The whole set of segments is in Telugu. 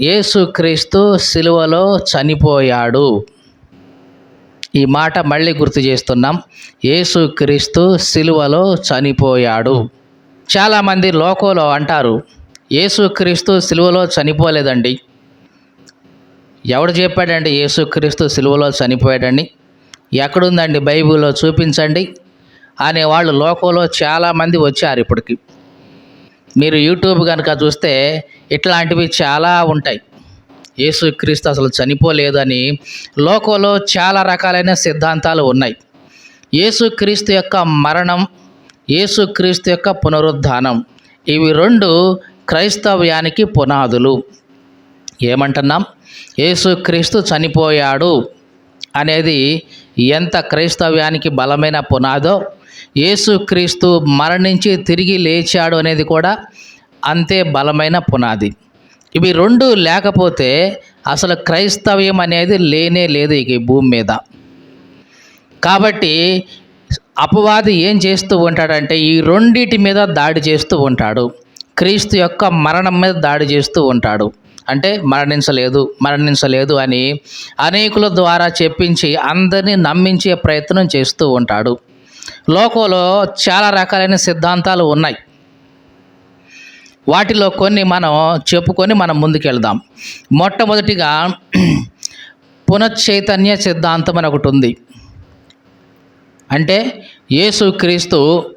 యేసుక్రీస్తు సిలువలో చనిపోయాడు. ఈ మాట మళ్ళీ గుర్తు చేస్తున్నాం. యేసుక్రీస్తు సిలువలో చనిపోయాడు. చాలామంది లోకంలో అంటారు యేసుక్రీస్తు సిలువలో చనిపోలేదండి. ఎవడు చెప్పాడండి యేసుక్రీస్తు సిలువలో చనిపోయాడని? ఎక్కడుందండి బైబిల్లో చూపించండి అనే వాళ్ళు లోకంలో చాలామంది వచ్చారు ఇప్పటికి. మీరు యూట్యూబ్ కనుక చూస్తే ఇట్లాంటివి చాలా ఉంటాయి. యేసుక్రీస్తు అసలు చనిపోలేదని లోకంలో చాలా రకాలైన సిద్ధాంతాలు ఉన్నాయి. యేసుక్రీస్తు యొక్క మరణం యేసుక్రీస్తు యొక్క పునరుద్ధానం ఇవి రెండు క్రైస్తవ్యానికి పునాదులు. ఏమంటున్నాం? యేసుక్రీస్తు చనిపోయాడు అనేది ఎంత క్రైస్తవ్యానికి బలమైన పునాదో యేసుక్రీస్తు మరణించి తిరిగి లేచాడు అనేది కూడా అంతే బలమైన పునాది. ఇవి రెండు లేకపోతే అసలు క్రైస్తవ్యం అనేది లేనే లేదు ఇక ఈ భూమి మీద. కాబట్టి అపవాది ఏం చేస్తూ ఉంటాడంటే ఈ రెండిటి మీద దాడి చేస్తూ ఉంటాడు. క్రీస్తు యొక్క మరణం మీద దాడి చేస్తూ ఉంటాడు. అంటే మరణించలేదు మరణించలేదు అని అనేకుల ద్వారా చెప్పించి అందరినీ నమ్మించే ప్రయత్నం చేస్తూ ఉంటాడు. లోకంలో చాలా రకాలైన సిద్ధాంతాలు ఉన్నాయి. వాటిలో కొన్ని మనం చెప్పుకొని మనం ముందుకెళ్దాం. మొట్టమొదటిగా పునశ్చైతన్య సిద్ధాంతం అని ఒకటి ఉంది. అంటే యేసుక్రీస్తు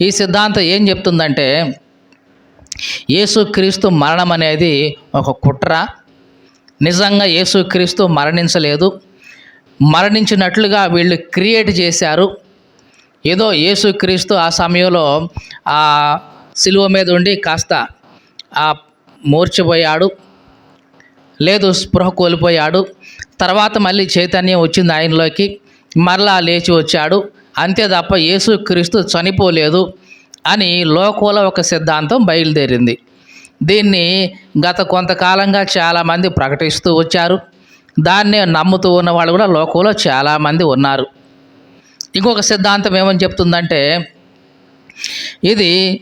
ఈ సిద్ధాంతం ఏం చెప్తుందంటే యేసుక్రీస్తు మరణం అనేది ఒక కుట్ర. నిజంగా యేసుక్రీస్తు మరణించలేదు. మరణించినట్లుగా వీళ్ళు క్రియేట్ చేశారు. ఏదో యేసుక్రీస్తు ఆ సమయంలో ఆ సిలువ మీద ఉండి కాస్త ఆ మూర్చిపోయాడు లేదు స్పృహ కోల్పోయాడు. తర్వాత మళ్ళీ చైతన్యం వచ్చింది ఆయనలోకి. మరలా లేచి వచ్చాడు. అంతే తప్ప యేసుక్రీస్తు చనిపోలేదు అని లోకంలో ఒక సిద్ధాంతం బయలుదేరింది. దీన్ని గత కొంతకాలంగా చాలామంది ప్రకటిస్తూ వచ్చారు. దాన్నే నమ్ముతూ ఉన్న వాళ్ళు కూడా లోకంలో చాలామంది ఉన్నారు. ఇంకొక సిద్ధాంతం ఏమని చెప్తుందంటే ఇది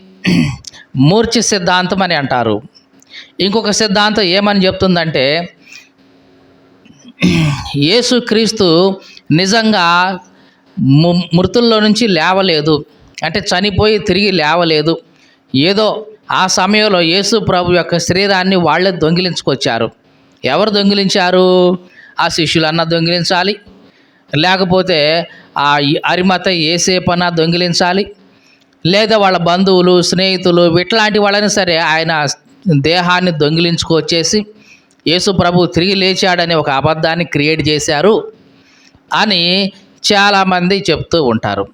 మూర్ఛ సిద్ధాంతం అని అంటారు. ఇంకొక సిద్ధాంతం ఏమని చెప్తుందంటే యేసుక్రీస్తు నిజంగా ము- మృతుల్లో నుంచి లేవలేదు. అంటే చనిపోయి తిరిగి లేవలేదు. ఏదో ఆ సమయంలో యేసు ప్రభు యొక్క శరీరాన్ని వాళ్ళే దొంగిలించుకొచ్చారు. ఎవరు దొంగిలించారు? ఆ శిష్యులన్నా దొంగిలించాలి. లేకపోతే ఆ అరిమత ఏసేపన దొంగిలించాలి? లేదా వాళ్ళ బంధువులు స్నేహితులు ఇట్లాంటి వాళ్ళని సరే ఆయన దేహాన్ని దొంగిలించుకొచ్చేసి యేసు ప్రభు తిరిగి లేచాడనే ఒక అబద్ధాన్ని క్రియేట్ చేశారు అని చాలామంది చెప్తూ ఉంటారు.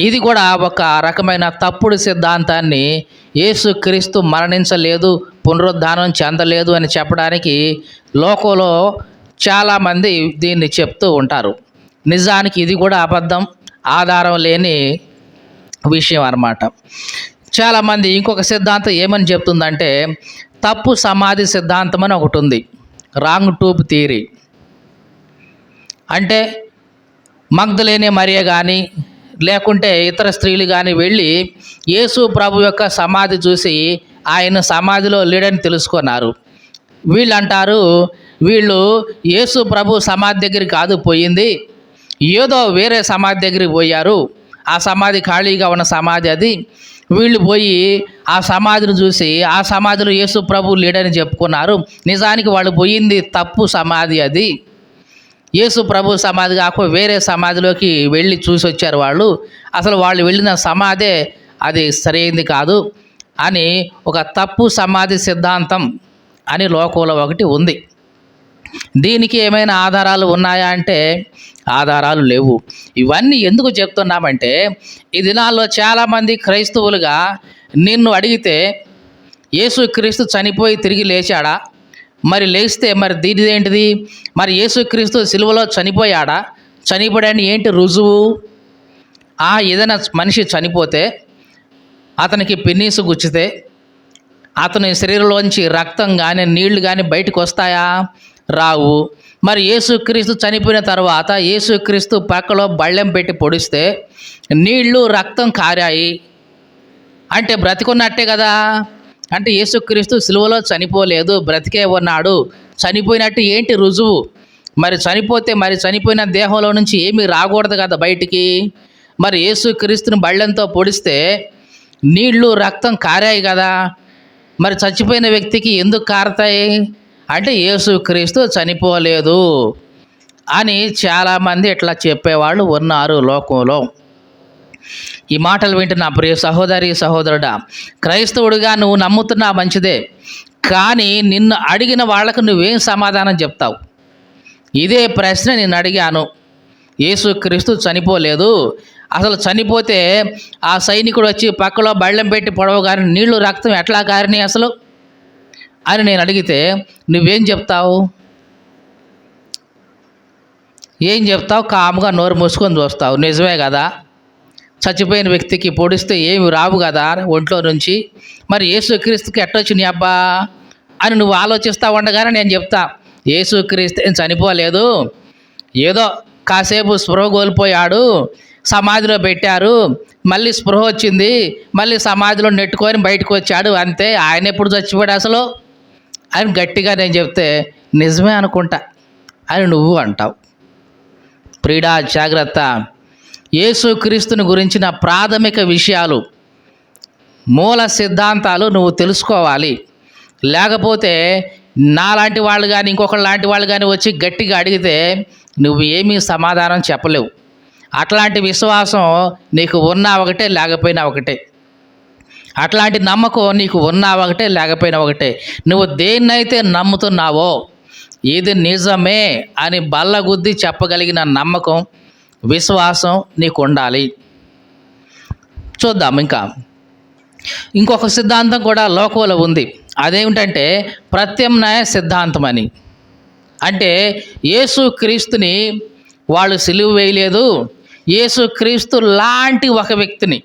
ఇది కూడా ఒక రకమైన తప్పుడు సిద్ధాంతాన్ని యేసుక్రీస్తు మరణించలేదు పునరుద్ధానం చెందలేదు అని చెప్పడానికి లోకంలో చాలామంది దీన్ని చెప్తూ ఉంటారు. నిజానికి ఇది కూడా అబద్ధం ఆధారం లేని విషయం అన్నమాట. చాలామంది ఇంకొక సిద్ధాంతం ఏమని చెప్తుందంటే తప్పు సమాధి సిద్ధాంతం అని ఒకటి ఉంది. Wrong tomb theory. అంటే మగ్ధలేని మరియ కానీ లేకుంటే ఇతర స్త్రీలు కానీ వెళ్ళి యేసు ప్రభు యొక్క సమాధి చూసి ఆయన సమాధిలో లేడని తెలుసుకున్నారు. వీళ్ళు అంటారు వీళ్ళు యేసు ప్రభు సమాధి దగ్గరికి కాదు పోయింది. ఏదో వేరే సమాధి దగ్గరికి పోయారు. ఆ సమాధి ఖాళీగా ఉన్న సమాధి అది. వీళ్ళు పోయి ఆ సమాధిని చూసి ఆ సమాధిలో యేసు ప్రభు లేడని చెప్పుకున్నారు. నిజానికి వాళ్ళు పోయింది తప్పు సమాధి అది. యేసు ప్రభు సమాధి కాక వేరే సమాధిలోకి వెళ్ళి చూసి వచ్చారు వాళ్ళు. అసలు వాళ్ళు వెళ్ళిన సమాధే అది సరైంది కాదు అని ఒక తప్పు సమాధి సిద్ధాంతం అని లోకంలో ఒకటి ఉంది. దీనికి ఏమైనా ఆధారాలు ఉన్నాయా అంటే ఆధారాలు లేవు. ఇవన్నీ ఎందుకు చెప్తున్నామంటే ఈ దినాల్లో చాలామంది క్రైస్తవులుగా నిన్ను అడిగితే యేసుక్రీస్తు చనిపోయి తిరిగి లేచాడా? మరి లేస్తే మరి దీనిది ఏంటిది? మరి యేసుక్రీస్తు సిలువలో చనిపోయాడా? చనిపోయాడని ఏంటి రుజువు? ఆ ఏదైనా మనిషి చనిపోతే అతనికి పిన్నీసు గుచ్చితే అతని శరీరంలోంచి రక్తం కానీ నీళ్ళు కానీ బయటకు వస్తాయా రావు. మరి యేసుక్రీస్తు చనిపోయిన తర్వాత యేసుక్రీస్తు పక్కలో బళ్ళెం పెట్టి పొడిస్తే నీళ్ళు రక్తం కారాయి. అంటే బ్రతికున్నట్టే కదా. అంటే యేసుక్రీస్తు సిలువలో చనిపోలేదు బ్రతికే ఉన్నాడు. చనిపోయినట్టు ఏంటి రుజువు? మరి చనిపోతే మరి చనిపోయిన దేహంలో నుంచి ఏమీ రాకూడదు కదా బయటికి. మరి యేసుక్రీస్తుని బళ్ళెంతో పొడిస్తే నీళ్ళు రక్తం కారాయి కదా. మరి చచ్చిపోయిన వ్యక్తికి ఎందుకు కారతాయి? అంటే యేసుక్రీస్తు చనిపోలేదు అని చాలామంది ఇట్లా చెప్పేవాళ్ళు ఉన్నారు లోకంలో. ఈ మాటలు వింటున్న ప్రియ సహోదరి సహోదరుడా క్రైస్తవుడిగా నువ్వు నమ్ముతున్నా మంచిదే కానీ నిన్ను అడిగిన వాళ్ళకు నువ్వేం సమాధానం చెప్తావు? ఇదే ప్రశ్న నేను అడిగాను. యేసుక్రీస్తు చనిపోలేదు. అసలు చనిపోతే ఆ సైనికుడు వచ్చి పక్కలో బళ్ళెం పెట్టి పొడవగానే నీళ్ళు రక్తం ఎట్లా కారినాయి అసలు? అని నేను అడిగితే నువ్వేం చెప్తావు? ఏం చెప్తావు? కాముగా నోరు మూసుకొని చూస్తావు. నిజమే కదా. చచ్చిపోయిన వ్యక్తికి పొడిస్తే ఏమి రావు కదా ఒంట్లో నుంచి. మరి ఏసుక్రీస్తుకి ఎట్టొచ్చినాయి అబ్బా? అని నువ్వు ఆలోచిస్తా ఉండగానే నేను చెప్తా ఏసుక్రీస్తు ఏం చనిపోలేదు? ఏదో కాసేపు స్పృహ కోల్పోయాడు సమాధిలో పెట్టారు మళ్ళీ స్పృహ వచ్చింది మళ్ళీ సమాధిలో నెట్టుకొని బయటకు వచ్చాడు అంతే. ఆయన ఎప్పుడు చచ్చిపోయాడు అసలు? అని గట్టిగా నేను చెప్తే నిజమే అనుకుంటా అని నువ్వు అంటావు. ప్రీడా జాగ్రత్త. యేసుక్రీస్తుని గురించిన ప్రాథమిక విషయాలు మూల సిద్ధాంతాలు నువ్వు తెలుసుకోవాలి. లేకపోతే నాలాంటి వాళ్ళు కానీ ఇంకొకరు లాంటి వాళ్ళు కానీ వచ్చి గట్టిగా అడిగితే నువ్వు ఏమీ సమాధానం చెప్పలేవు. అట్లాంటి విశ్వాసం నీకు ఉన్నా ఒకటే లేకపోయినా ఒకటే. అట్లాంటి నమ్మకం నీకు ఉన్నా ఒకటే లేకపోయినా ఒకటే. నువ్వు దేన్నైతే నమ్ముతున్నావో ఇది నిజమే అని బల్లగుద్ది చెప్పగలిగిన నమ్మకం విశ్వాసం నీకు ఉండాలి చూద్దాం ఇంకా. ఇంకొక సిద్ధాంతం కూడా లోకంలో ఉంది. అదేమిటంటే ప్రత్యామ్నాయ సిద్ధాంతం అని అంటే యేసు క్రీస్తుని వాళ్ళు సిలువు వేయలేదు. యేసు క్రీస్తు లాంటి ఒక వ్యక్తిని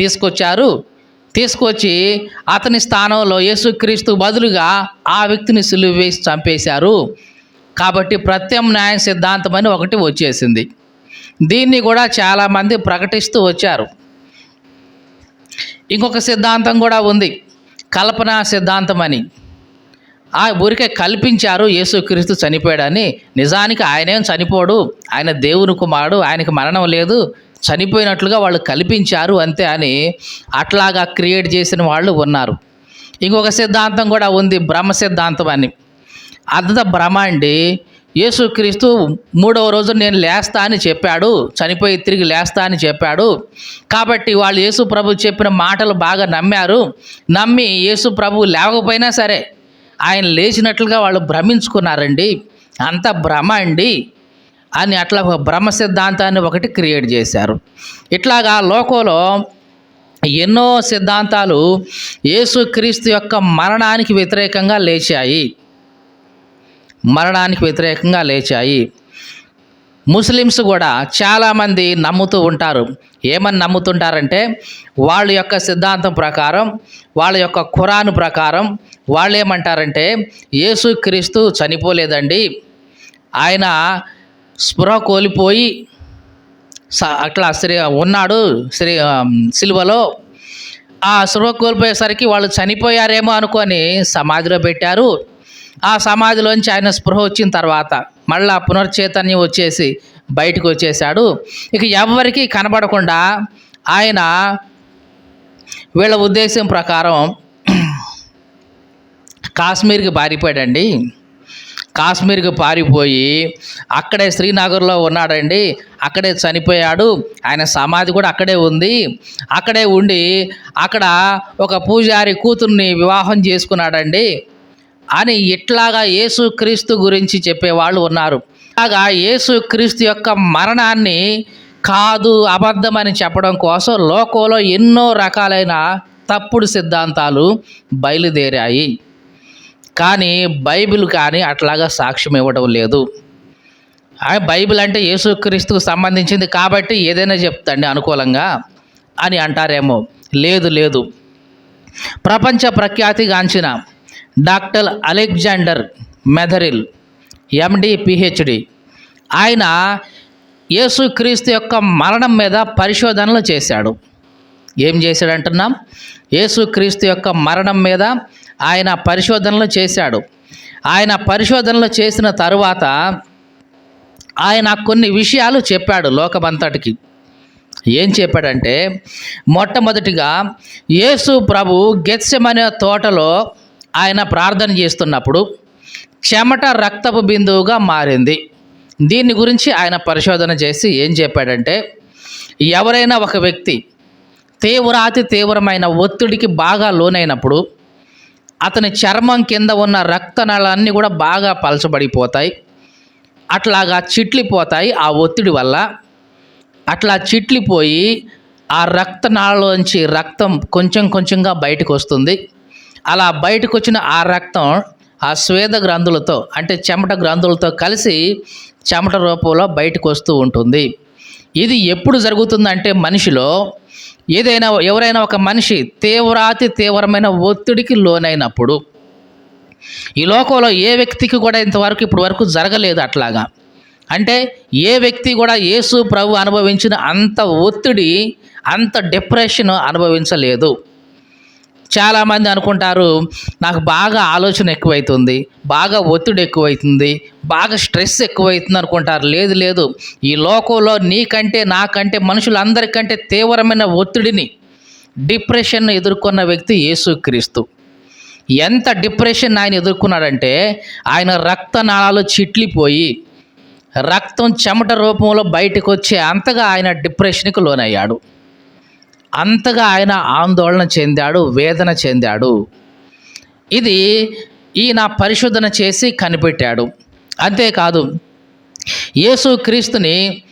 తీసుకొచ్చారు. తీసుకొచ్చి అతని స్థానంలో యేసుక్రీస్తు బదులుగా ఆ వ్యక్తిని సిలువ వేసి చంపేశారు. కాబట్టి ప్రత్యామ్నాయ సిద్ధాంతం అని ఒకటి వచ్చేసింది. దీన్ని కూడా చాలామంది ప్రకటిస్తూ వచ్చారు. ఇంకొక సిద్ధాంతం కూడా ఉంది. కల్పనా సిద్ధాంతం అని ఆ ఊరికే కల్పించారు యేసుక్రీస్తు చనిపోయాడని. నిజానికి ఆయనేం చనిపోడు. ఆయన దేవుని కుమారుడు. ఆయనకి మరణం లేదు. చనిపోయినట్లుగా వాళ్ళు కల్పించారు అంతే అని అట్లాగా క్రియేట్ చేసిన వాళ్ళు ఉన్నారు. ఇంకొక సిద్ధాంతం కూడా ఉంది బ్రహ్మ సిద్ధాంతం అని. అంత భ్రమ అండి. యేసుక్రీస్తు మూడవ రోజు నేను లేస్తా అని చెప్పాడు చనిపోయి తిరిగి లేస్తా అని చెప్పాడు. కాబట్టి వాళ్ళు యేసు ప్రభు చెప్పిన మాటలు బాగా నమ్మారు. నమ్మి యేసు ప్రభు లేవకపోయినా సరే ఆయన లేచినట్లుగా వాళ్ళు భ్రమించుకున్నారండి. అంత భ్రమ అండి. అని అట్లా ఒక సిద్ధాంతాన్ని ఒకటి క్రియేట్ చేశారు. ఇట్లాగా లోకంలో ఎన్నో సిద్ధాంతాలు యేసుక్రీస్తు యొక్క మరణానికి వ్యతిరేకంగా లేచాయి. మరణానికి వ్యతిరేకంగా లేచాయి. ముస్లిమ్స్ కూడా చాలామంది నమ్ముతూ ఉంటారు. ఏమని నమ్ముతుంటారంటే వాళ్ళ యొక్క సిద్ధాంతం ప్రకారం వాళ్ళ యొక్క ఖురాన్ ప్రకారం వాళ్ళు ఏమంటారంటే యేసుక్రీస్తు చనిపోలేదండి. ఆయన స్పృహ కోల్పోయి స- అట్లా శ్రీ ఉన్నాడు శ్రీ సిల్వలో సిలువలో. ఆ స్పృహ కోల్పోయేసరికి వాళ్ళు చనిపోయారేమో అనుకొని సమాధిలో పెట్టారు. ఆ సమాధిలోంచి ఆయన స్పృహ వచ్చిన తర్వాత మళ్ళా పునర్చైతన్యం వచ్చేసి బయటకు వచ్చేసాడు ఇక ఎవరికీ కనబడకుండా ఆయన వీళ్ళ ఉద్దేశం ప్రకారం కాశ్మీర్కి బారిపోయాడండి కాశ్మీర్కి పారిపోయి అక్కడే శ్రీనగర్లో ఉన్నాడండి. అక్కడే చనిపోయాడు. ఆయన సమాధి కూడా అక్కడే ఉంది. అక్కడే ఉండి అక్కడ ఒక పూజారి కూతుర్ని వివాహం చేసుకున్నాడండి. అని ఇట్లాగా యేసుక్రీస్తు గురించి చెప్పేవాళ్ళు ఉన్నారు. అలాగా యేసుక్రీస్తు యొక్క మరణాన్ని కాదు అబద్ధమని చెప్పడం కోసం లోకంలో ఎన్నో రకాలైన తప్పుడు సిద్ధాంతాలు బయలుదేరాయి. కానీ బైబిల్ కానీ అట్లాగా సాక్ష్యం ఇవ్వడం లేదు. ఆ బైబిల్ అంటే యేసుక్రీస్తుకు సంబంధించింది కాబట్టి ఏదైనా చెప్తండి అనుకూలంగా అని అంటారేమో. లేదు లేదు. ప్రపంచ ప్రఖ్యాతిగాంచిన doctor Alexander Metherell MD PhD ఆయన యేసుక్రీస్తు యొక్క మరణం మీద పరిశోధనలు చేశాడు. ఏం చేశాడు అంటున్నాం యేసుక్రీస్తు యొక్క మరణం మీద ఆయన పరిశోధనలు చేశాడు. ఆయన పరిశోధనలు చేసిన తరువాత ఆయన కొన్ని విషయాలు చెప్పాడు లోకమంతటికి. ఏం చెప్పాడంటే మొట్టమొదటిగా యేసు ప్రభు గెత్సమనే తోటలో ఆయన ప్రార్థన చేస్తున్నప్పుడు చెమట రక్తపు బిందువుగా మారింది. దీని గురించి ఆయన పరిశోధన చేసి ఏం చెప్పాడంటే ఎవరైనా ఒక వ్యక్తి తీవ్ర అతి తీవ్రమైన ఒత్తిడికి బాగా లోనైనప్పుడు అతని చర్మం కింద ఉన్న రక్తనాళాన్ని కూడా బాగా పలచబడిపోతాయి. అట్లాగా చిట్లిపోతాయి ఆ ఒత్తిడి వల్ల. అట్లా చిట్లిపోయి ఆ రక్తనాళలోంచి రక్తం కొంచెం కొంచెంగా బయటకు వస్తుంది అలా బయటకు వచ్చిన ఆ రక్తం ఆ స్వేద గ్రంథులతో అంటే చెమట గ్రంథులతో కలిసి చెమట రూపంలో బయటకు వస్తూ ఉంటుంది. ఇది ఎప్పుడు జరుగుతుందంటే మనిషిలో ఏదైనా ఎవరైనా ఒక మనిషి తీవ్రాతి తీవ్రమైన ఒత్తిడికి లోనైనప్పుడు ఈ లోకంలో ఏ వ్యక్తికి కూడా ఇంతవరకు ఇప్పటి వరకు జరగలేదు అట్లాగా. అంటే ఏ వ్యక్తి కూడా యేసు ప్రభు అనుభవించిన అంత ఒత్తిడి అంత డిప్రెషన్ అనుభవించలేదు. చాలామంది అనుకుంటారు నాకు బాగా ఆలోచన ఎక్కువైతుంది బాగా ఒత్తిడి ఎక్కువైతుంది బాగా స్ట్రెస్ ఎక్కువైతుంది అనుకుంటారు. లేదు లేదు. ఈ లోకంలో నీకంటే నాకంటే మనుషులందరికంటే తీవ్రమైన ఒత్తిడిని డిప్రెషన్ ఎదుర్కొన్న వ్యక్తి యేసుక్రీస్తు. ఎంత డిప్రెషన్ ఆయన ఎదుర్కొన్నాడంటే ఆయన రక్తనాళాలు చిట్లిపోయి రక్తం చెమట రూపంలో బయటకు వచ్చే అంతగా ఆయన డిప్రెషన్కి లోనయ్యాడు. అంతగా ఆయన ఆందోళన చెందాడు వేదన చెందాడు. ఇది ఈయన పరిశోధన చేసి కనిపెట్టాడు. అంతేకాదు యేసు క్రీస్తుని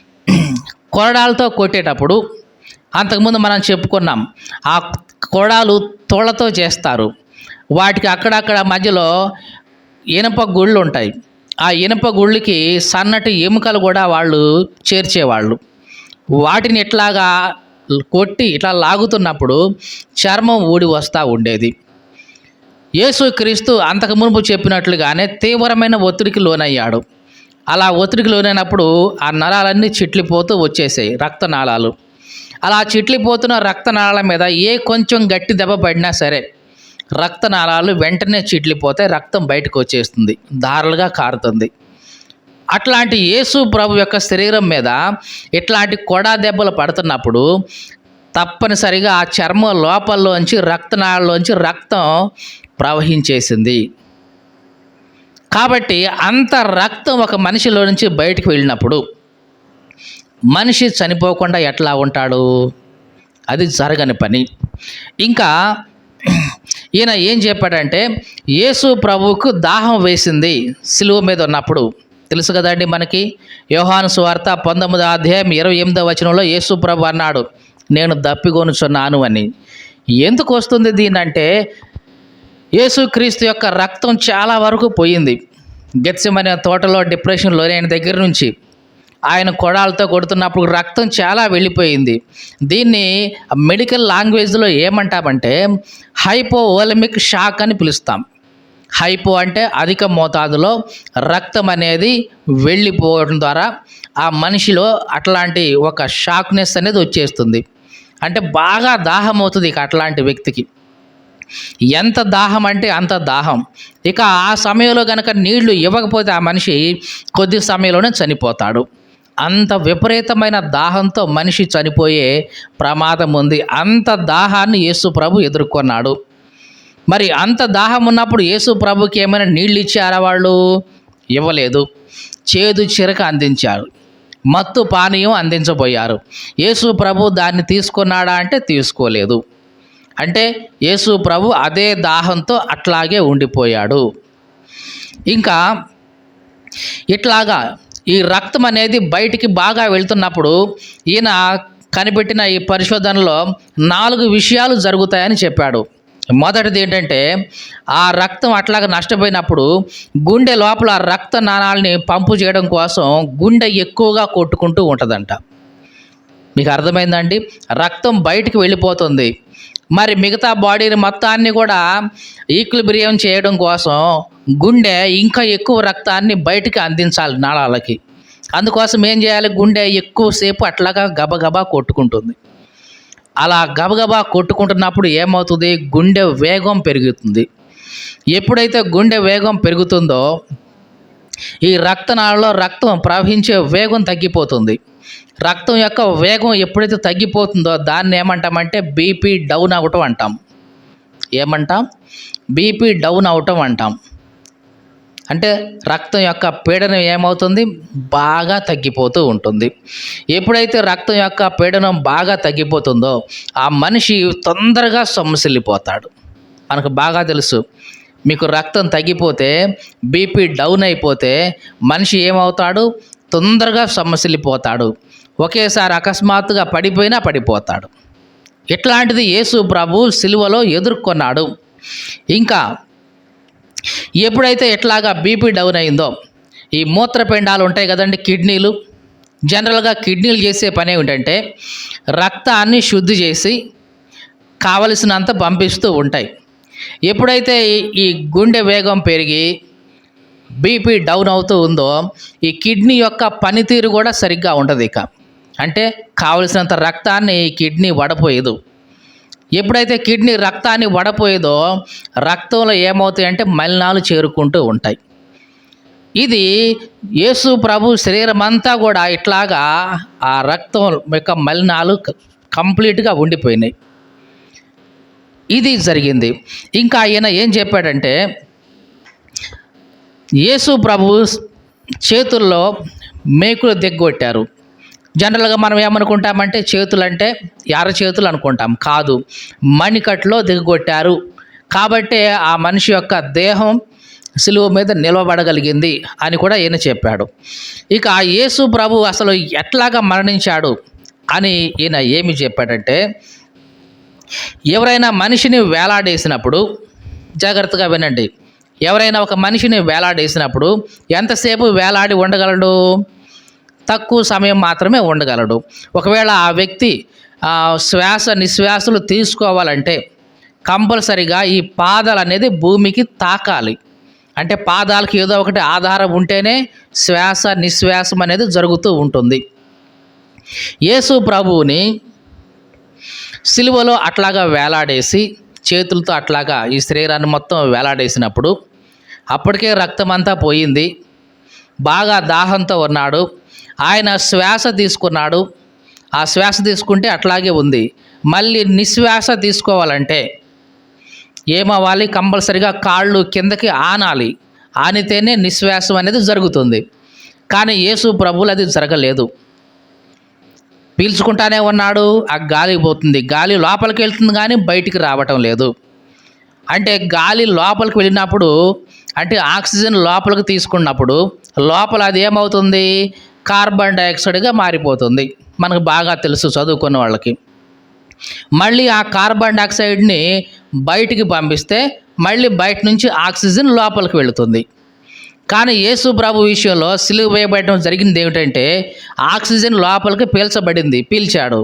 కొరడాలతో కొట్టేటప్పుడు అంతకుముందు మనం చెప్పుకున్నాం ఆ కొడాలు తోళ్ళతో చేస్తారు. వాటికి అక్కడక్కడ మధ్యలో ఇనప గుళ్ళు ఉంటాయి. ఆ ఇనప గుళ్ళకి సన్నటి ఎముకలు కూడా వాళ్ళు చేర్చేవాళ్ళు. వాటిని ఎట్లాగా కొట్టి ఇట్లా లాగుతున్నప్పుడు చర్మం ఊడి వస్తూ ఉండేది. యేసు క్రీస్తు అంతకు మునుపు చెప్పినట్లుగానే తీవ్రమైన ఒత్తిడికి లోనయ్యాడు. అలా ఒత్తిడికి లోనైనప్పుడు ఆ నరాలన్నీ చిట్లిపోతూ వచ్చేసాయి రక్తనాళాలు. అలా చిట్లిపోతున్న రక్తనాళాల మీద ఏ కొంచెం గట్టి దెబ్బ పడినా సరే రక్తనాళాలు వెంటనే చిట్లిపోతే రక్తం బయటకు వచ్చేస్తుంది దారులుగా కారుతుంది. అట్లాంటి యేసు ప్రభు యొక్క శరీరం మీద ఇట్లాంటి కొడా దెబ్బలు పడుతున్నప్పుడు తప్పనిసరిగా ఆ చర్మం లోపల్లోంచి రక్తనాళలోంచి రక్తం ప్రవహించేసింది. కాబట్టి అంత రక్తం ఒక మనిషిలో నుంచి బయటికి వెళ్ళినప్పుడు మనిషి చనిపోకుండా ఎట్లా ఉంటాడు? అది జరగని పని. ఇంకా ఈయన ఏం చెప్పాడంటే యేసు ప్రభువుకు దాహం వేసింది సిలువ మీద ఉన్నప్పుడు. తెలుసు కదండి మనకి? యోహాను సువార్త పంతొమ్మిదో అధ్యాయం ఇరవై ఎనిమిదో వచనంలో యేసు ప్రభు అన్నాడు నేను దప్పికొనుచున్నాను అని. ఎందుకు వస్తుంది దీనంటే యేసుక్రీస్తు యొక్క రక్తం చాలా వరకు పోయింది. గెత్సమనే తోటలో డిప్రెషన్ లోనైన దగ్గర నుంచి ఆయన కొడాలతో కొడుతున్నప్పుడు రక్తం చాలా వెళ్ళిపోయింది. దీన్ని మెడికల్ లాంగ్వేజ్లో ఏమంటామంటే హైపోఓలమిక్ షాక్ అని పిలుస్తాం. హైపో అంటే అధిక మోతాదులో రక్తం అనేది వెళ్ళిపోవడం ద్వారా ఆ మనిషిలో అట్లాంటి ఒక షాక్నెస్ అనేది వచ్చేస్తుంది. అంటే బాగా దాహం అవుతుంది ఇక అట్లాంటి వ్యక్తికి. ఎంత దాహం అంటే అంత దాహం. ఇక ఆ సమయంలో కనుక నీళ్ళు ఇవ్వకపోతే ఆ మనిషి కొద్ది సమయంలోనే చనిపోతాడు. అంత విపరీతమైన దాహంతో మనిషి చనిపోయే ప్రమాదం ఉంది. అంత దాహాన్ని యేసు ప్రభు ఎదుర్కొన్నాడు. మరి అంత దాహం ఉన్నప్పుడు యేసు ప్రభుకి ఏమైనా నీళ్ళు ఇచ్చారా వాళ్ళు? ఇవ్వలేదు. చేదు చిరక అందించారు. మత్తు పానీయం అందించబోయారు. యేసు ప్రభు దాన్ని తీసుకున్నాడా అంటే తీసుకోలేదు. అంటే యేసు ప్రభు అదే దాహంతో అట్లాగే ఉండిపోయాడు. ఇంకా ఇట్లాగా ఈ రక్తం అనేది బయటికి బాగా వెళ్తున్నప్పుడు ఈయన కనిపెట్టిన ఈ పరిశోధనలో నాలుగు విషయాలు జరుగుతాయని చెప్పాడు. మొదటిది ఏంటంటే ఆ రక్తం అట్లాగా నష్టపోయినప్పుడు గుండె లోపల రక్త నాణాలని పంపు చేయడం కోసం గుండె ఎక్కువగా కొట్టుకుంటూ ఉంటుందంట. మీకు అర్థమైందండి? రక్తం బయటికి వెళ్ళిపోతుంది. మరి మిగతా బాడీని మొత్తాన్ని కూడా ఈక్విలిబ్రియం చేయడం కోసం గుండె ఇంకా ఎక్కువ రక్తాన్ని బయటికి అందించాలి నాళాలకి. అందుకోసం ఏం చేయాలి? గుండె ఎక్కువసేపు అట్లాగా గబగబా కొట్టుకుంటుంది. అలా గబగబా కొట్టుకుంటున్నప్పుడు ఏమవుతుంది? గుండె వేగం పెరుగుతుంది. ఎప్పుడైతే గుండె వేగం పెరుగుతుందో ఈ రక్తనాళలో రక్తం ప్రవహించే వేగం తగ్గిపోతుంది. రక్తం యొక్క వేగం ఎప్పుడైతే తగ్గిపోతుందో దాన్ని ఏమంటామంటే బీపీ డౌన్ అవ్వటం అంటాం. ఏమంటాం? బీపీ డౌన్ అవటం అంటాం. అంటే రక్తం యొక్క పీడనం ఏమవుతుంది? బాగా తగ్గిపోతూ ఉంటుంది. ఎప్పుడైతే రక్తం యొక్క పీడనం బాగా తగ్గిపోతుందో ఆ మనిషి తొందరగా సొమ్మసిల్లిపోతాడు మనకు బాగా తెలుసు. మీకు రక్తం తగ్గిపోతే బీపీ డౌన్ అయిపోతే మనిషి ఏమవుతాడు? తొందరగా సొమ్మసిల్లిపోతాడు ఒకేసారి అకస్మాత్తుగా పడిపోయినా పడిపోతాడు. ఇట్లాంటిది యేసు ప్రభు సిలువలో ఎదుర్కొన్నాడు. ఇంకా ఎప్పుడైతే ఎట్లాగా బీపీ డౌన్ అయిందో ఈ మూత్రపిండాలు ఉంటాయి కదండి కిడ్నీలు. జనరల్గా కిడ్నీలు చేసే పని ఏమిటంటే రక్తాన్ని శుద్ధి చేసి కావలసినంత పంపిస్తూ ఉంటాయి. ఎప్పుడైతే ఈ- గుండె వేగం పెరిగి బీపీ డౌన్ అవుతూ ఉందో ఈ కిడ్నీ యొక్క పనితీరు కూడా సరిగ్గా ఉండదు ఇక. అంటే కావలసినంత రక్తాన్ని ఈ కిడ్నీ వడపోయేదు. ఎప్పుడైతే కిడ్నీ రక్తాన్ని వడపోయేదో రక్తంలో ఏమవుతాయంటే మలినాలు చేరుకుంటూ ఉంటాయి. ఇది యేసు ప్రభు శరీరం అంతా కూడా ఇట్లాగా ఆ రక్తం యొక్క మలినాలు కంప్లీట్గా ఉండిపోయినాయి. ఇది జరిగింది. ఇంకా ఆయన ఏం చెప్పాడంటే యేసు ప్రభు చేతుల్లో మేకులు దిగ్గొట్టారు. జనరల్గా మనం ఏమనుకుంటామంటే చేతులు అంటే ఎర్ర చేతులు అనుకుంటాం. కాదు మణికట్లో దిగగొట్టారు. కాబట్టే ఆ మనిషి యొక్క దేహం సిలువ మీద నిలవబడగలిగింది అని కూడా ఈయన చెప్పాడు. ఇక ఆ యేసు ప్రభు అసలు ఎట్లాగా మరణించాడు అని ఈయన ఏమి చెప్పాడంటే ఎవరైనా మనిషిని వేలాడేసినప్పుడు జాగ్రత్తగా వినండి ఎవరైనా ఒక మనిషిని వేలాడేసినప్పుడు ఎంతసేపు వేలాడి ఉండగలడు? తక్కువ సమయం మాత్రమే ఉండగలడు. ఒకవేళ ఆ వ్యక్తి శ్వాస నిశ్వాసలు తీసుకోవాలంటే కంపల్సరిగా ఈ పాదాలు అనేది భూమికి తాకాలి. అంటే పాదాలకి ఏదో ఒకటి ఆధారం ఉంటేనే శ్వాస నిశ్వాసం అనేది జరుగుతూ ఉంటుంది. యేసు ప్రభువుని సిలువలో అట్లాగా వేలాడేసి చేతులతో అట్లాగా ఈ శరీరాన్ని మొత్తం వేలాడేసినప్పుడు అప్పటికే రక్తం అంతా పోయింది. బాగా దాహంతో ఉన్నాడు. ఆయన శ్వాస తీసుకున్నాడు. ఆ శ్వాస తీసుకుంటే అట్లాగే ఉంది. మళ్ళీ నిశ్వాస తీసుకోవాలంటే ఏమవ్వాలి? కంపల్సరిగా కాళ్ళు కిందకి ఆనాలి. ఆనితేనే నిశ్వాసం అనేది జరుగుతుంది. కానీ యేసు ప్రభువులు అది జరగలేదు. పీల్చుకుంటానే ఉన్నాడు. ఆ గాలి పోతుంది. గాలి లోపలికి వెళ్తుంది కానీ బయటికి రావటం లేదు. అంటే గాలి లోపలికి వెళ్ళినప్పుడు అంటే ఆక్సిజన్ లోపలికి తీసుకున్నప్పుడు లోపల అది ఏమవుతుంది? కార్బన్ డైఆక్సైడ్గా మారిపోతుంది. మనకు బాగా తెలుసు చదువుకున్న వాళ్ళకి. మళ్ళీ ఆ కార్బన్ డైఆక్సైడ్ని బయటికి పంపిస్తే మళ్ళీ బయట నుంచి ఆక్సిజన్ లోపలికి వెళుతుంది. కానీ యేసు ప్రభు విషయంలో సిలువ వేయబడడం జరిగింది ఏమిటంటే ఆక్సిజన్ లోపలికి పీల్చబడింది పీల్చాడు.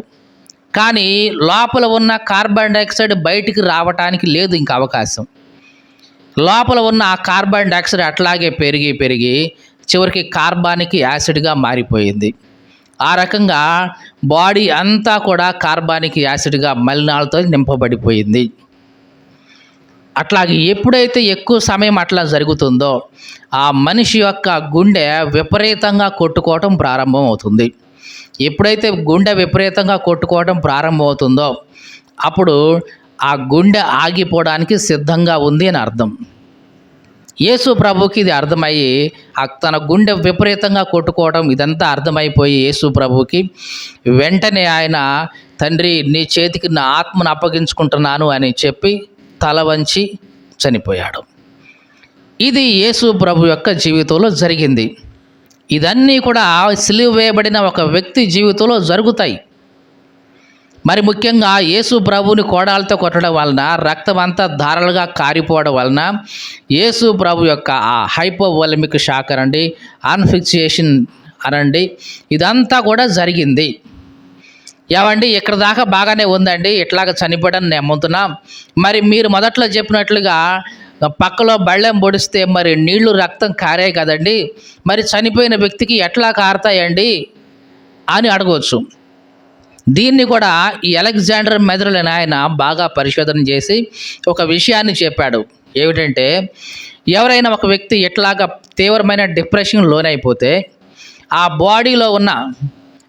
కానీ లోపల ఉన్న కార్బన్ డైఆక్సైడ్ బయటికి రావటానికి లేదు ఇంకా అవకాశం. లోపల ఉన్న ఆ కార్బన్ డైఆక్సైడ్ అట్లాగే పెరిగి పెరిగి చివరికి కార్బానిక్ యాసిడ్గా మారిపోయింది. ఆ రకంగా బాడీ అంతా కూడా కార్బానిక్ యాసిడ్గా మలినాలతో నింపబడిపోయింది. అట్లాగే ఎప్పుడైతే ఎక్కువ సమయం అట్లా జరుగుతుందో ఆ మనిషి యొక్క గుండె విపరీతంగా కొట్టుకోవటం ప్రారంభం అవుతుంది ఎప్పుడైతే గుండె విపరీతంగా కొట్టుకోవటం ప్రారంభమవుతుందో అప్పుడు ఆ గుండె ఆగిపోవడానికి సిద్ధంగా ఉంది అని అర్థం. యేసు ప్రభుకి ఇది అర్థమయ్యి ఆ తన గుండె విపరీతంగా కొట్టుకోవడం ఇదంతా అర్థమైపోయి యేసు ప్రభుకి వెంటనే ఆయన తండ్రి నీ చేతికి నా ఆత్మను అప్పగించుకుంటున్నాను అని చెప్పి తల వంచి చనిపోయాడు. ఇది యేసు ప్రభు యొక్క జీవితంలో జరిగింది. ఇదన్నీ కూడా సిలువ వేయబడిన ఒక వ్యక్తి జీవితంలో జరుగుతాయి. మరి ముఖ్యంగా యేసు ప్రభుని కోడాలతో కొట్టడం వలన రక్తం అంతా ధారలుగా కారిపోవడం వలన యేసు ప్రభు యొక్క ఆ హైపోవలమిక్ షాక్ అనండి అన్ఫిక్సియేషన్ అనండి ఇదంతా కూడా జరిగింది. ఏమండి ఇక్కడ దాకా బాగానే ఉందండి ఇట్లాగ చనిపోయాడని నేను నమ్ముతున్నా. మరి మీరు మొదట్లో చెప్పినట్లుగా పక్కలో బళ్ళెం పొడిస్తే మరి నీళ్ళు రక్తం కారే కదండి. మరి చనిపోయిన వ్యక్తికి ఎట్లా కారుతాయండి అని అడగవచ్చు. దీన్ని కూడా ఈ అలెగ్జాండర్ మెదరులు ఆయన బాగా పరిశోధన చేసి ఒక విషయాన్ని చెప్పాడు. ఏమిటంటే ఎవరైనా ఒక వ్యక్తి ఎట్లాగా తీవ్రమైన డిప్రెషన్ లోనైపోతే ఆ బాడీలో ఉన్న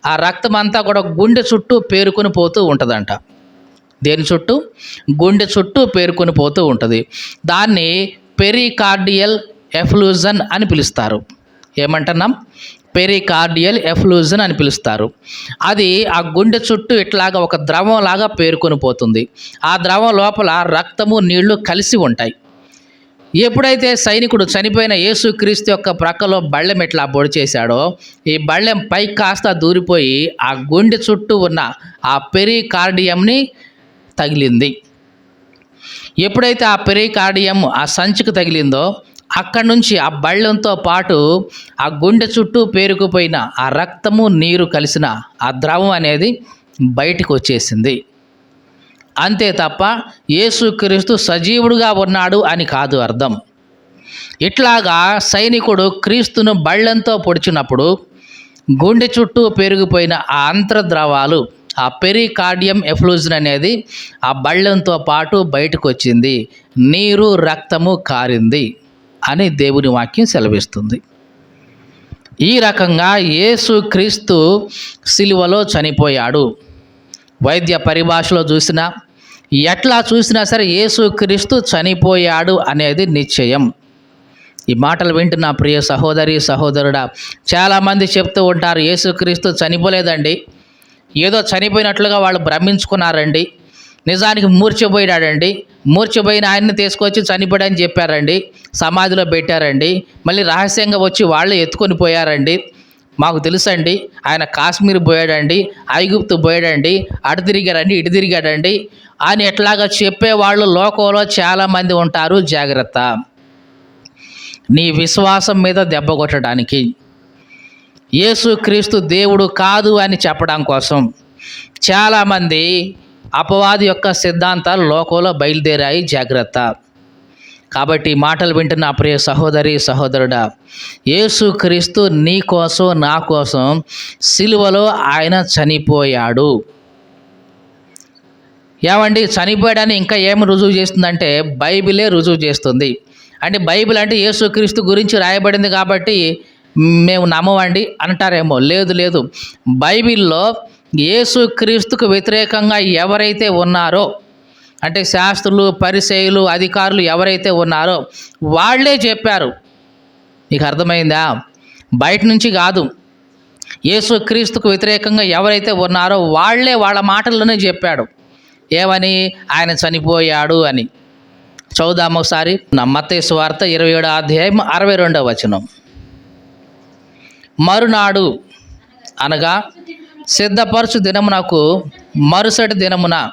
ఆ రక్తం అంతా కూడా గుండె చుట్టూ పేరుకొని పోతూ ఉంటుందంట. దేని చుట్టూ? గుండె చుట్టూ పేరుకొని పోతూ ఉంటుంది. దాన్ని పెరికార్డియల్ ఎఫ్లూజన్ అని పిలుస్తారు. ఏమంటున్నాం? పెరికార్డియల్ ఎఫ్లూజన్ అని పిలుస్తారు. అది ఆ గుండె చుట్టూ ఇట్లాగా ఒక ద్రవం లాగా పేరుకొని పోతుంది. ఆ ద్రవం లోపల రక్తము నీళ్ళు కలిసి ఉంటాయి. ఎప్పుడైతే సైనికుడు చనిపోయిన యేసుక్రీస్తు యొక్క ప్రక్కలో బళ్ళెం ఎట్లా పొడి చేశాడో ఈ బళ్ళెం పై కాస్త దూరిపోయి ఆ గుండె చుట్టూ ఉన్న ఆ పెరికార్డియంని తగిలింది. ఎప్పుడైతే ఆ పెరికార్డియం ఆ సంచికి తగిలిందో అక్కడి నుంచి ఆ బళ్ళంతో పాటు ఆ గుండె చుట్టూ పేరుకుపోయిన ఆ రక్తము నీరు కలిసిన ఆ ద్రవం అనేది బయటకు వచ్చేసింది అంతే తప్ప యేసుక్రీస్తు సజీవుడుగా ఉన్నాడు అని కాదు అర్థం. ఇట్లాగా సైనికుడు క్రీస్తును బళ్ళంతో పొడిచినప్పుడు గుండె చుట్టూ పెరిగిపోయిన ఆ అంతర్ద్రవాలు ఆ పెరికార్డియం ఎఫ్లూజన్ అనేది ఆ బళ్ళంతో పాటు బయటకు వచ్చింది నీరు రక్తము కారింది. అని దేవుని వాక్యం సెలవిస్తుంది. ఈ రకంగా యేసు క్రీస్తు సిలువలో చనిపోయాడు. వైద్య పరిభాషలో చూసినా ఎట్లా చూసినా సరే యేసు క్రీస్తు చనిపోయాడు అనేది నిశ్చయం. ఈ మాటలు వింటున్న ప్రియ సహోదరి సహోదరుడా చాలామంది చెప్తూ ఉంటారు యేసుక్రీస్తు చనిపోలేదండి. ఏదో చనిపోయినట్లుగా వాళ్ళు భ్రమించుకున్నారండి. నిజానికి మూర్చిపోయినాడండి మూర్చిపోయిన ఆయన్ని తీసుకొచ్చి చనిపోయాడని చెప్పారండి. సమాధిలో పెట్టారండి. మళ్ళీ రహస్యంగా వచ్చి వాళ్ళు ఎత్తుకొని పోయారండి. మాకు తెలుసండి ఆయన కాశ్మీర్ పోయాడండి ఐగుప్తు పోయాడండి అటు తిరిగాడండి ఇటు తిరిగాడండి. అని ఎట్లాగా చెప్పేవాళ్ళు లోకంలో చాలామంది ఉంటారు జాగ్రత్త. నీ విశ్వాసం మీద దెబ్బ కొట్టడానికి. యేసుక్రీస్తు దేవుడు కాదు అని చెప్పడం కోసం చాలామంది అపవాది యొక్క సిద్ధాంతాలు లోకంలో బయలుదేరాయి జాగ్రత్త. కాబట్టి మాటలు వింటున్న ప్రియ సహోదరి సహోదరుడా యేసుక్రీస్తు నీ కోసం నా కోసం సిలువలో ఆయన చనిపోయాడు. ఏమండి? చనిపోయాడని ఇంకా ఏం రుజువు చేస్తుందంటే బైబిలే రుజువు చేస్తుంది. అంటే బైబిల్ అంటే యేసుక్రీస్తు గురించి రాయబడింది కాబట్టి మేము నమ్మవండి అంటారేమో. లేదు లేదు. బైబిల్లో యేసుక్రీస్తుకు వ్యతిరేకంగా ఎవరైతే ఉన్నారో అంటే శాస్త్రులు పరిచయులు అధికారులు ఎవరైతే ఉన్నారో వాళ్ళే చెప్పారు. మీకు అర్థమైందా? బయట నుంచి కాదు. యేసుక్రీస్తుకు వ్యతిరేకంగా ఎవరైతే ఉన్నారో వాళ్ళే వాళ్ళ మాటల్లోనే చెప్పాడు. ఏమని? ఆయన చనిపోయాడు అని. చదువుదాం ఒకసారి. నమ్మతే వార్త ఇరవై ఏడు అధ్యాయం అరవై రెండవ వచనం. మరునాడు అనగా సిద్ధపరచు దినమునకు మరుసటి దినమున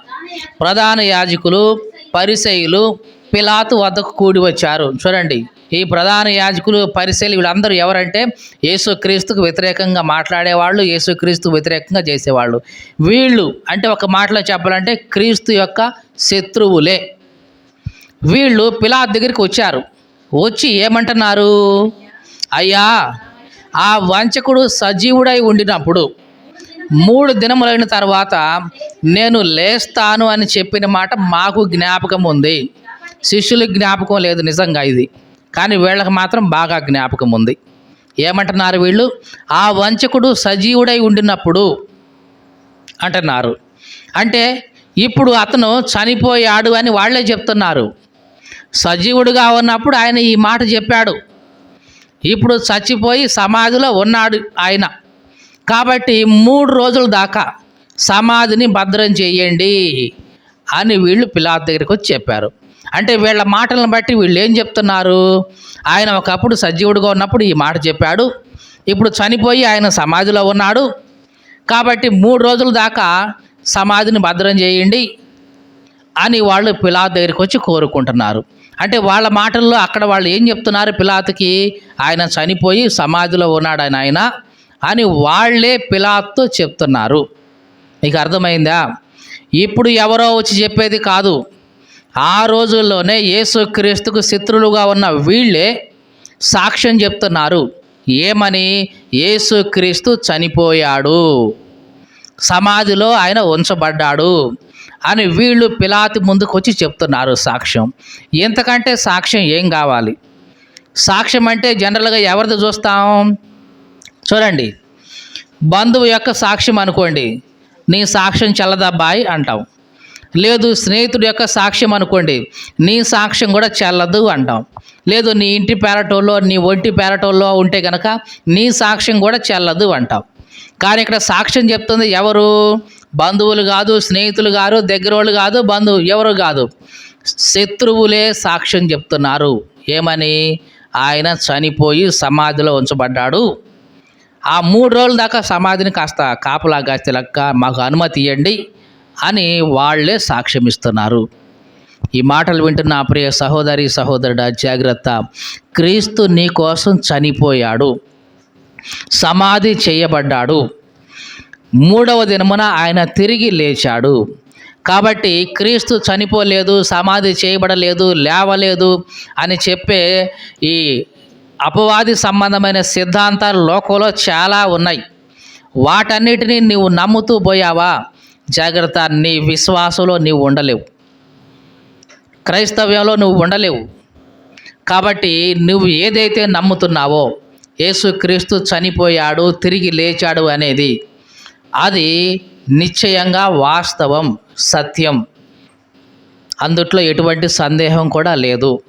ప్రధాన యాజకులు పరిసయులు పిలాతు వద్దకు కూడి వచ్చారు. చూడండి ఈ ప్రధాన యాజకులు పరిశీలి వీళ్ళందరూ ఎవరంటే యేసుక్రీస్తుకు వ్యతిరేకంగా మాట్లాడేవాళ్ళు యేసుక్రీస్తు వ్యతిరేకంగా చేసేవాళ్ళు. వీళ్ళు అంటే ఒక మాటలో చెప్పాలంటే క్రీస్తు యొక్క శత్రువులే. వీళ్ళు పిలాత్ దగ్గరికి వచ్చారు. వచ్చి ఏమంటున్నారు? అయ్యా ఆ వంచకుడు సజీవుడై ఉండినప్పుడు మూడు దినములైన తర్వాత నేను లేస్తాను అని చెప్పిన మాట మాకు జ్ఞాపకం ఉంది. శిష్యులకు జ్ఞాపకం లేదు నిజంగా ఇది. కానీ వీళ్ళకి మాత్రం బాగా జ్ఞాపకం ఉంది. ఏమంటున్నారు వీళ్ళు? ఆ వంచకుడు సజీవుడై ఉండినప్పుడు అంటున్నారు. అంటే ఇప్పుడు అతను చనిపోయాడు అని వాళ్ళే చెప్తున్నారు. సజీవుడుగా ఉన్నప్పుడు ఆయన ఈ మాట చెప్పాడు. ఇప్పుడు చచ్చిపోయి సమాధిలో ఉన్నాడు ఆయన. కాబట్టి మూడు రోజుల దాకా సమాధిని భద్రం చేయండి అని వీళ్ళు పిలాత్ దగ్గరికి వచ్చి చెప్పారు. అంటే వీళ్ళ మాటలను బట్టి వీళ్ళు ఏం చెప్తున్నారు? ఆయన ఒకప్పుడు సజీవుడిగా ఉన్నప్పుడు ఈ మాట చెప్పాడు. ఇప్పుడు చనిపోయి ఆయన సమాధిలో ఉన్నాడు. కాబట్టి మూడు రోజుల దాకా సమాధిని భద్రం చేయండి అని వాళ్ళు పిలాత్ దగ్గరికి వచ్చి కోరుకుంటున్నారు. అంటే వాళ్ళ మాటల్లో అక్కడ వాళ్ళు ఏం చెప్తున్నారు? పిలాత్కి ఆయన చనిపోయి సమాధిలో ఉన్నాడు ఆయన ఆయన అని వాళ్ళే పిలాత్తో చెప్తున్నారు. మీకు అర్థమైందా? ఇప్పుడు ఎవరో వచ్చి చెప్పేది కాదు. ఆ రోజుల్లోనే యేసుక్రీస్తుకు శత్రులుగా ఉన్న వీళ్ళే సాక్ష్యం చెప్తున్నారు. ఏమని? యేసుక్రీస్తు చనిపోయాడు. సమాధిలో ఆయన ఉంచబడ్డాడు అని వీళ్ళు పిలాతి ముందుకు వచ్చి చెప్తున్నారు సాక్ష్యం. ఇంతకంటే సాక్ష్యం ఏం కావాలి? సాక్ష్యం అంటే జనరల్గా ఎవరిది చూస్తాం? చూడండి. బంధువు యొక్క సాక్ష్యం అనుకోండి. నీ సాక్ష్యం చెల్లదబ్బాయి అంటాం. లేదు స్నేహితుడి యొక్క సాక్ష్యం అనుకోండి. నీ సాక్ష్యం కూడా చెల్లదు అంటాం. లేదు నీ ఇంటి పేరటోల్లో నీ ఒంటి పేరటోల్లో ఉంటే కనుక నీ సాక్ష్యం కూడా చెల్లదు అంటాం. కానీ ఇక్కడ సాక్ష్యం చెప్తుంది ఎవరు? బంధువులు కాదు స్నేహితులు కాదు దగ్గర వాళ్ళు కాదు బంధువు ఎవరు కాదు. శత్రువులే సాక్ష్యం చెప్తున్నారు. ఏమని? ఆయన చనిపోయి సమాధిలో ఉంచబడ్డాడు. ఆ మూడు రోజుల దాకా సమాధిని కాస్త కాపలా కాస్త మాకు అనుమతి ఇవ్వండి అని వాళ్ళే సాక్ష్యం ఇస్తున్నారు ఈ మాటలు వింటున్న ఆ ప్రియ సహోదరి సహోదరుడ జాగ్రత్త. క్రీస్తు నీ కోసం చనిపోయాడు. సమాధి చేయబడ్డాడు. మూడవ దినమున ఆయన తిరిగి లేచాడు. కాబట్టి క్రీస్తు చనిపోలేదు సమాధి చేయబడలేదు లేవలేదు అని చెప్పే ఈ అపవాది సంబంధమైన సిద్ధాంతాలు లోకంలో చాలా ఉన్నాయి. వాటన్నిటినీ నీవు నమ్ముతూ పోయావా? జాగ్రత్త నీ విశ్వాసంలో నీవు ఉండలేవు. క్రైస్తవ్యంలో నువ్వు ఉండలేవు. కాబట్టి నువ్వు ఏదైతే నమ్ముతున్నావో యేసుక్రీస్తు చనిపోయాడు తిరిగి లేచాడు అనేది అది నిశ్చయంగా వాస్తవం సత్యం. అందుట్లో ఎటువంటి సందేహం కూడా లేదు.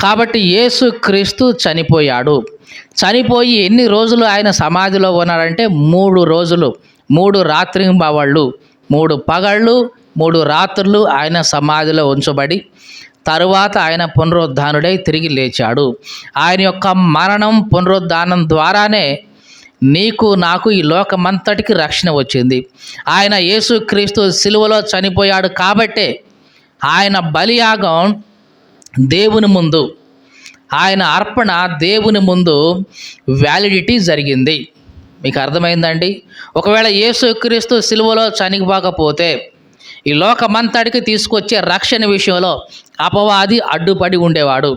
కాబట్టి యేసుక్రీస్తు చనిపోయాడు. చనిపోయి ఎన్ని రోజులు ఆయన సమాధిలో ఉన్నాడంటే మూడు రోజులు. మూడు రాత్రి బావాళ్ళు మూడు పగళ్ళు మూడు రాత్రులు ఆయన సమాధిలో ఉంచబడి తరువాత ఆయన పునరుద్ధానుడై తిరిగి లేచాడు. ఆయన యొక్క మరణం పునరుద్ధానం ద్వారానే నీకు నాకు ఈ లోకమంతటికి రక్షణ వచ్చింది. ఆయన యేసుక్రీస్తు సిలువలో చనిపోయాడు కాబట్టే ఆయన బలియాగం దేవుని ముందు. ఆయన అర్పణ దేవుని ముందు వ్యాలిడిటీ జరిగింది. మీకు అర్థమైందండి? ఒకవేళ యేసుక్రీస్తు సిలువలో చనిపోకపోతే ఈ లోకమంతటికి తీసుకొచ్చే రక్షణ విషయంలో అపవాది అడ్డుపడి ఉండేవాడు.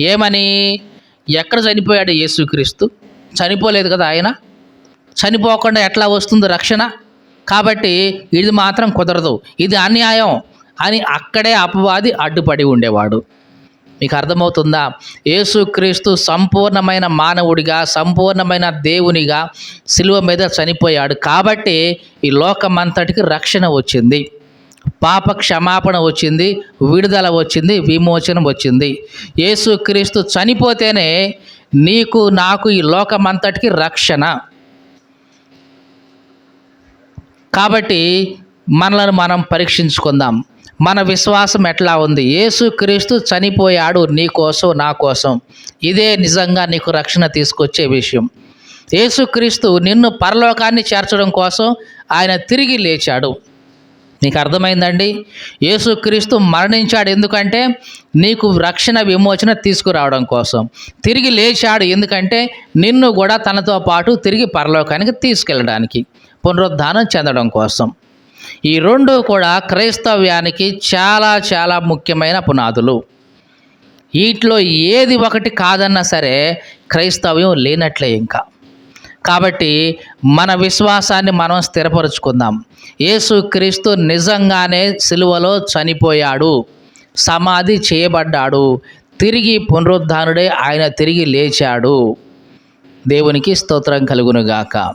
ఏమని? ఎక్కడ చనిపోయాడు యేసుక్రీస్తు? చనిపోలేదు కదా ఆయన? చనిపోకుండా ఎట్లా వస్తుంది రక్షణ? కాబట్టి ఇది మాత్రం కుదరదు. ఇది అన్యాయం. అని అక్కడే అపవాది అడ్డుపడి ఉండేవాడు. మీకు అర్థమవుతుందా? యేసుక్రీస్తు సంపూర్ణమైన మానవుడిగా సంపూర్ణమైన దేవునిగా శిలువ మీద చనిపోయాడు. కాబట్టి ఈ లోకమంతటికి రక్షణ వచ్చింది. పాప క్షమాపణ వచ్చింది. విడుదల వచ్చింది. విమోచన వచ్చింది. యేసుక్రీస్తు చనిపోతేనే నీకు నాకు ఈ లోకమంతటికి రక్షణ. కాబట్టి మనలను మనం పరీక్షించుకుందాం. మన విశ్వాసం ఎట్లా ఉంది? యేసుక్రీస్తు చనిపోయాడు నీ కోసం నా కోసం. ఇదే నిజంగా నీకు రక్షణ తీసుకొచ్చే విషయం. యేసుక్రీస్తు నిన్ను పరలోకాన్ని చేర్చడం కోసం ఆయన తిరిగి లేచాడు. నీకు అర్థమైందండి? యేసుక్రీస్తు మరణించాడు ఎందుకంటే నీకు రక్షణ విమోచన తీసుకురావడం కోసం. తిరిగి లేచాడు ఎందుకంటే నిన్ను కూడా తనతో పాటు తిరిగి పరలోకానికి తీసుకెళ్ళడానికి పునరుద్ధానం చెందడం కోసం. ఈ రెండు కూడా క్రైస్తవ్యానికి చాలా చాలా ముఖ్యమైన పునాదులు. వీటిలో ఏది ఒకటి కాదన్నా సరే క్రైస్తవ్యం లేనట్లే ఇంకా. కాబట్టి మన విశ్వాసాన్ని మనం స్థిరపరుచుకుందాం. యేసుక్రీస్తు నిజంగానే సిలువలో చనిపోయాడు. సమాధి చేయబడ్డాడు. తిరిగి పునరుద్ధానుడే ఆయన తిరిగి లేచాడు. దేవునికి స్తోత్రం కలుగునుగాక.